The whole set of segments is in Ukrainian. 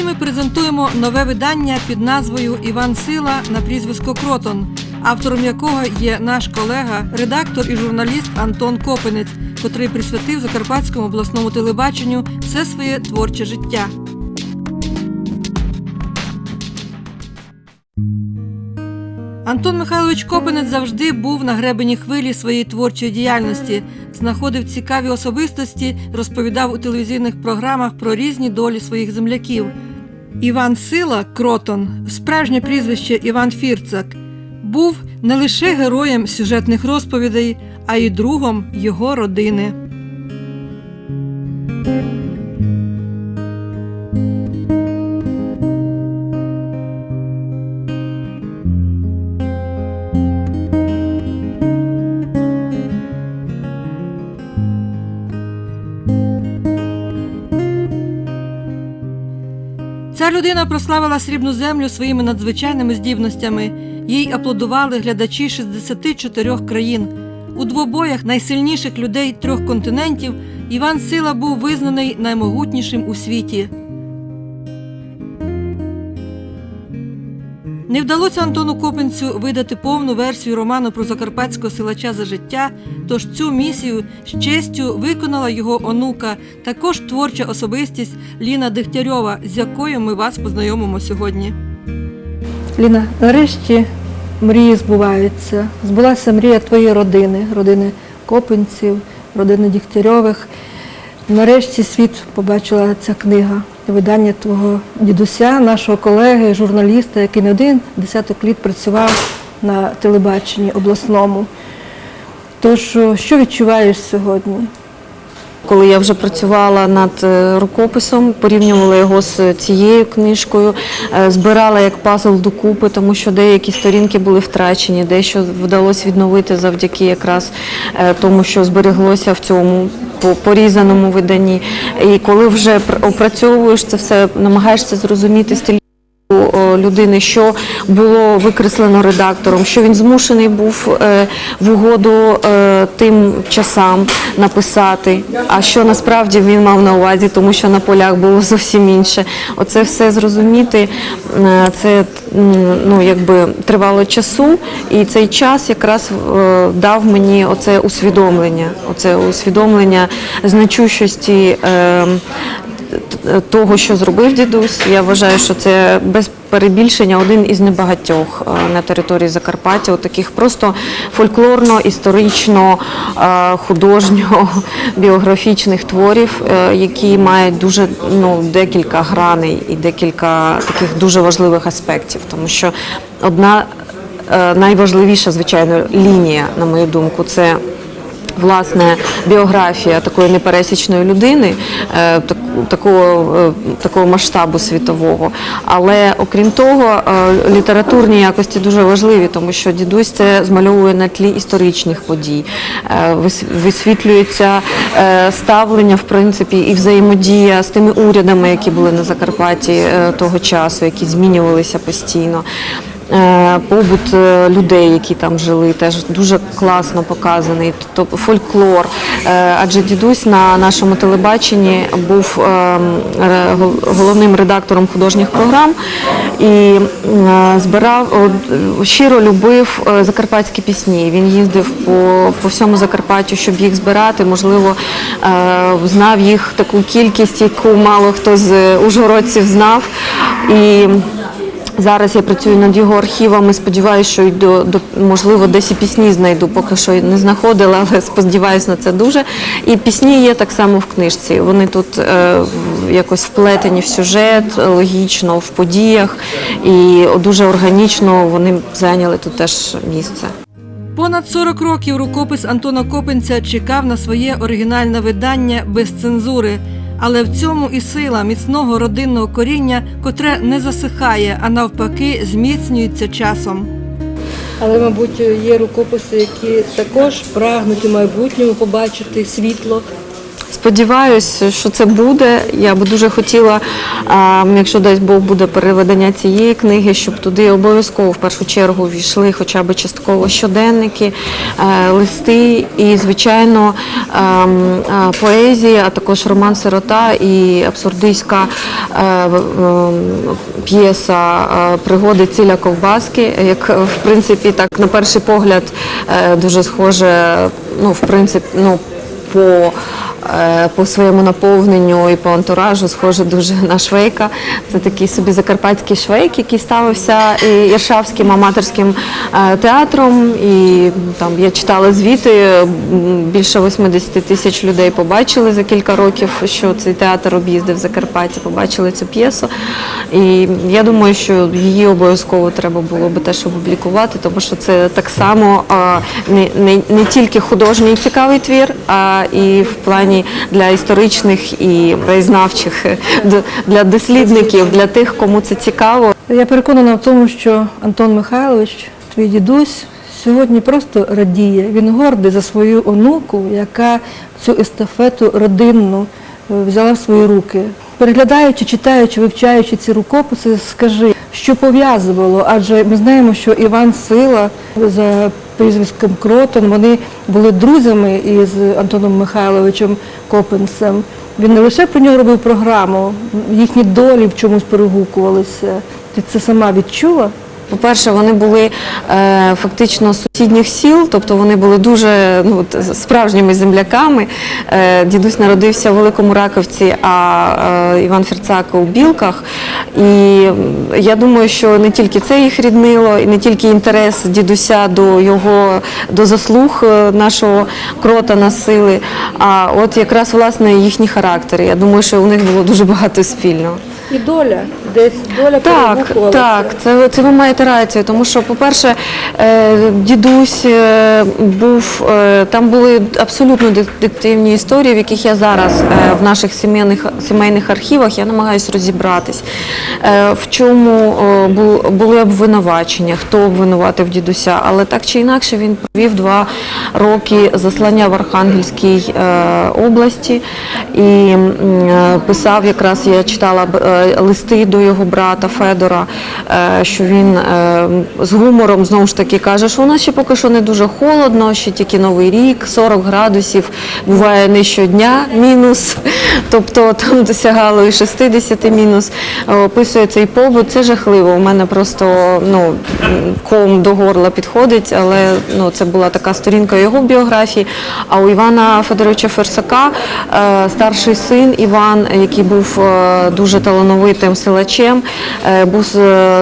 Сьогодні ми презентуємо нове видання під назвою Іван Сила на прізвисько Кротон, автором якого є наш колега, редактор і журналіст Антон Копинець, котрий присвятив Закарпатському обласному телебаченню все своє творче життя. Антон Михайлович Копинець завжди був на гребені хвилі своєї творчої діяльності, знаходив цікаві особистості, розповідав у телевізійних програмах про різні долі своїх земляків. Іван Сила Кротон, справжнє прізвище Іван Фірцак, був не лише героєм сюжетних розповідей, а й другом його родини. Людина прославила срібну землю своїми надзвичайними здібностями. Їй аплодували глядачі 64 країн. У двобоях найсильніших людей трьох континентів Іван Сила був визнаний наймогутнішим у світі. Не вдалося Антону Копенцю видати повну версію роману про закарпатського силача за життя, тож цю місію з честю виконала його онука, також творча особистість Ліна Дегтярьова, з якою ми вас познайомимо сьогодні. Ліна, нарешті мрії збуваються. Збулася мрія твоєї родини, родини Копенців, родини Дігтярьових. Нарешті світ побачила ця книга, видання твого дідуся, нашого колеги, журналіста, який не один десяток літ працював на телебаченні обласному. Тож, що відчуваєш сьогодні? Коли я вже працювала над е, рукописом, порівнювала його з цією книжкою, е, збирала як пазл докупи, тому що деякі сторінки були втрачені, дещо вдалося відновити завдяки якраз е, тому, що збереглося в цьому по- порізаному виданні. І коли вже пр- опрацьовуєш це все, намагаєшся зрозуміти стиль о, людини, що було викреслено редактором, що він змушений був е, в угоду е, тим часам написати, а що насправді він мав на увазі, тому що на полях було зовсім інше. Оце все зрозуміти, е, це ну, якби тривало часу, і цей час якраз е, дав мені оце усвідомлення, оце усвідомлення значущості. Того, що зробив дідусь. Я вважаю, що це без перебільшення один із небагатьох е, на території Закарпаття, таких просто фольклорно, історично, е, художньо, біографічних творів, е, які мають дуже ну, декілька граней і декілька таких дуже важливих аспектів, тому що одна найважливіша, звичайно, лінія, на мою думку, це власне біографія такої непересічної людини, такого, е, такого масштабу світового. Але окрім того, е, літературні якості дуже важливі, тому що дідусь це змальовує на тлі історичних подій. Е, Висвітлюється ставлення, в принципі, і взаємодія з тими урядами, які були на Закарпатті того часу, які змінювалися постійно. Е, побут е, людей, які там жили, теж дуже класно показаний. Тобто фольклор. Е, Адже дідусь на нашому телебаченні був е, гол- головним редактором художніх програм і збирав щиро любив закарпатські пісні. Він їздив по, по всьому Закарпаттю, щоб їх збирати. Можливо, знав їх таку кількість, яку мало хто з ужгородців знав. І Зараз я працюю над його архівами. Сподіваюся, що й до, до можливо десь і пісні знайду. Поки що не знаходила, але сподіваюся на це дуже. І пісні є так само в книжці. Вони тут е, якось вплетені в сюжет, логічно в подіях, і дуже органічно вони зайняли тут теж місце. Понад 40 років рукопис Антона Копенця чекав на своє оригінальне видання без цензури. Але в цьому і сила міцного родинного коріння, котре не засихає, а навпаки, зміцнюється часом. Але, мабуть, є рукописи, які також прагнуть у майбутньому побачити світло. Сподіваюся, що це буде. Я би дуже хотіла, якщо дасть Бог буде переведення цієї книги, щоб туди обов'язково в першу чергу війшли хоча б частково щоденники, е, листи і, звичайно, ем, е, поезія, а також роман Сирота і абсурдистська е, ем, п'єса Пригоди ціля ковбаски, як в принципі так на перший погляд дуже схоже, ну в принципі, ну по, по своєму наповненню і по антуражу схоже дуже на Швейка. Це такий собі закарпатський швейк, який ставився і Іршавським аматорським е, театром. І там я читала звіти, більше 80 тисяч людей побачили за кілька років, що цей театр об'їздив Закарпаття, побачили цю п'єсу. І я думаю, що її обов'язково треба було би теж опублікувати, тому що це так само не, не, не тільки художній цікавий твір, а і в плані для історичних і краєзнавчих, для дослідників, для тих, кому це цікаво. Я переконана в тому, що Антон Михайлович, твій дідусь, сьогодні просто радіє. Він гордий за свою онуку, яка цю естафету родинну е, взяла в свої руки. Переглядаючи, читаючи, вивчаючи ці рукописи, скажи, що пов'язувало, адже ми знаємо, що Іван Сила за прізвиськом Кротон, вони були друзями із Антоном Михайловичем Копенцем. Він не лише про нього робив програму, їхні долі в чомусь перегукувалися. Ти це сама відчула? По-перше, вони були е, фактично сусідніх сіл, тобто вони були дуже ну, справжніми земляками. Е, дідусь народився в Великому Раковці, а е, Іван Ферцак у Білках. І я думаю, що не тільки це їх ріднило, і не тільки інтерес дідуся до його до заслуг е, нашого крота на сили, а от якраз власне їхні характери. Я думаю, що у них було дуже багато спільного. І доля, десь доля Так, так, це, це ви маєте рацію, тому що, по-перше, е, дідусь е, був, е, там були абсолютно детективні історії, в яких я зараз в наших сімейних, сімейних архівах я намагаюся розібратись, в чому бу- були обвинувачення, хто обвинуватив дідуся, але так чи інакше він провів два роки заслання в Архангельській області і писав якраз, я читала листи до його брата Федора, е, що він е, з гумором знову ж таки каже, що у нас ще поки що не дуже холодно, ще тільки новий рік, 40 градусів, буває не щодня мінус, тобто там досягало і 60 мінус. Е, Описує цей побут, це жахливо. У мене просто ну, ком до горла підходить, але ну, це була така сторінка його біографії. А у Івана Федоровича Ферсака старший син Іван, який був дуже талановитим силачем, е, був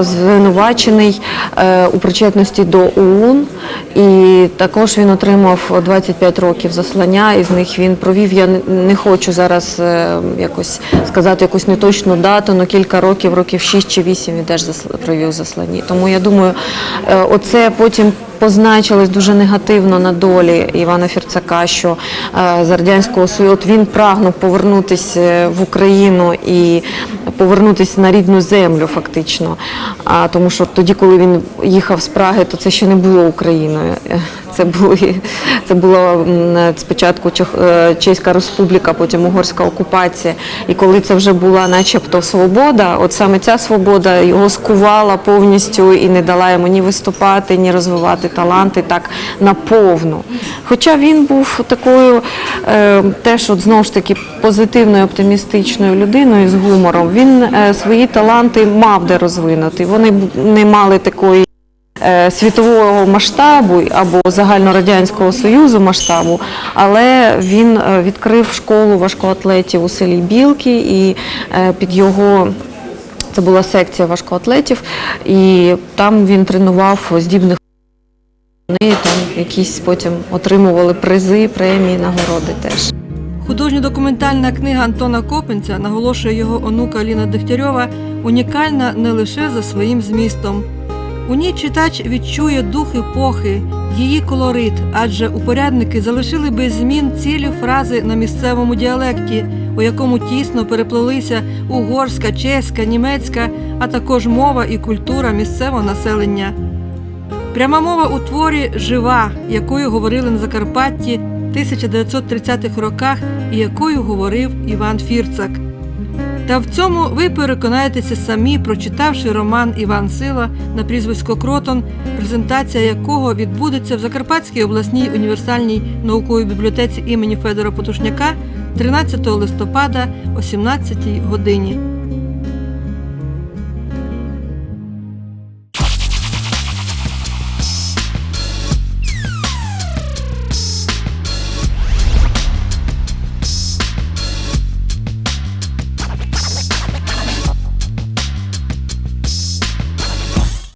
звинувачений е, у причетності до ОУН. І також він отримав 25 років заслання, із них він провів. Я не- хочу зараз е, якось сказати якусь неточну дату, але кілька років, років 6 чи 8 він теж провів заслані. Тому я думаю, е, оце потім позначилось дуже негативно на долі Івана Фірцака, що е, з радянського Союзу він прагнув повернутися в Україну і повернутися на рідну землю, фактично. А тому що тоді, коли він їхав з Праги, то це ще не було Україною. Це були це була спочатку е, Чеська Республіка, потім угорська окупація. І коли це вже була, начебто, свобода, от саме ця свобода його скувала повністю і не дала йому ні виступати, ні розвивати таланти так наповну. Хоча він був такою е, теж, от знову ж таки, позитивною, оптимістичною людиною з гумором. Він е, свої таланти мав де розвинути. Вони не мали такої світового масштабу або загальнорадянського союзу масштабу, але він е, відкрив школу важкоатлетів у селі Білки і е, під його. Це була секція важкоатлетів, і там він тренував здібних вони там якісь потім отримували призи, премії, нагороди теж. Художньо-документальна книга Антона Копенця, наголошує його онука Ліна Дегтярьова, унікальна не лише за своїм змістом. У ній читач відчує дух епохи, її колорит, адже упорядники залишили без змін цілі фрази на місцевому діалекті, у якому тісно переплелися угорська, чеська, німецька, а також мова і культура місцевого населення. Пряма мова у творі жива, якою говорили на Закарпатті, в 1930-х роках і якою говорив Іван Фірцак. Та в цьому ви переконаєтеся самі, прочитавши роман Іван Сила на прізвисько Кротон, презентація якого відбудеться в Закарпатській обласній універсальній науковій бібліотеці імені Федора Потушняка 13 листопада о 17 годині.